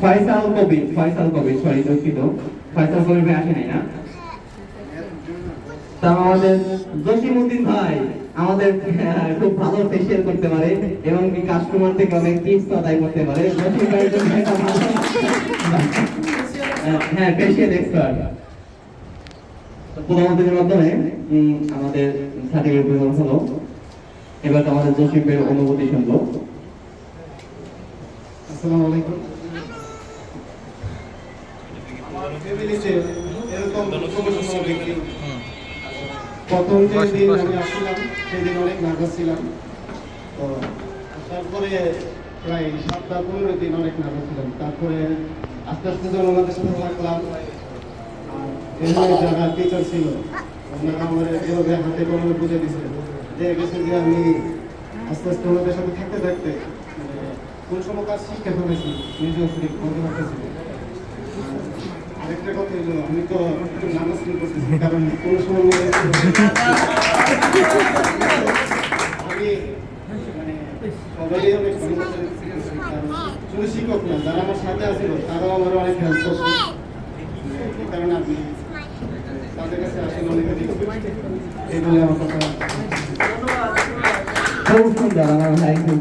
Faisal Kabir Faisal Kabir sorry দুঃখিত ফয়সাল কবির ভাই আসে নাই না তা আমাদের জসিমউদ্দিন ভাই আমাদের খুব ভালো ফেসিয়াল করতে পারে এবং কাস্টমার থেকে অনেক টিপস আদায় করতে পারে। জসিম আহ, হ্যাঁ ফেসিয়াল এক্সপার্ট প্রধানমন্ত্রীর মাধ্যমে আমাদের সার্টিফিকেট বিতরণ হলো। এবার আমাদের জসিম ভাইয়ের অনুভূতি শুনব। আসসালামু আলাইকুম। প্রথম যে দিন আমি আসছিলাম সেদিন অনেক নার্ভাস ছিলাম তো তারপরে প্রায় সপ্তাহ পনেরো দিন অনেক নার্ভাস ছিলাম তারপরে আস্তে আস্তে যখন ওনাদের সাথে থাকলাম যারা টিচার ছিল ওনারা আমার এভাবে হাতে কলমে বুঝে দিচ্ছে যে গেছে যে আমি আস্তে আস্তে ওনাদের সাথে থাকতে থাকতে কোন সময় কাজ শিখতে ফেলেছি নিজেও বলতে পারতেছি। আরেকটা কথা হলো আমি তো ফিল করতেছি কারণ কোন সময় আমি মানে সবাই অনেক শুধু শিক্ষক না যারা আমার সাথে আছিল তারাও আমার অনেক হেল্প করছে। এই কারণে আমি তাদের কাছে আসলে অনেক এই বলে আমার কথা। খুব সুন্দর আমার ভাই খুব